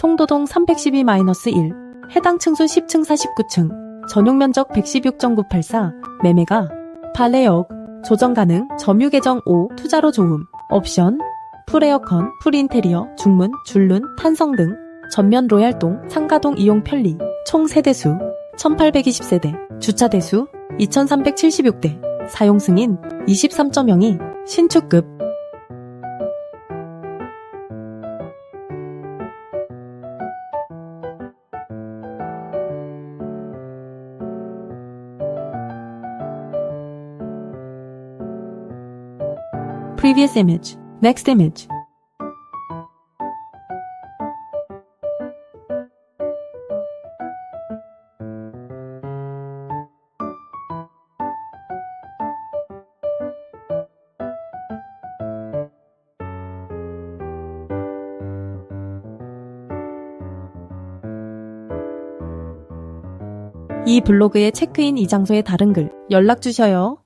송도동 312-1 해당 층수 10층 49층 전용 면적 116.984 매매가 발레역 조정 가능 점유 계정 5 투자로 좋음. 옵션 풀에어컨 풀인테리어 중문 줄눈 탄성 등 전면 로얄동 상가동 이용 편리 총 세대수 1820세대 주차 대수 2376대 사용 승인 23.02 신축급 previous image next image 이 블로그에 체크인 이 장소의 다른 글 연락 주셔요.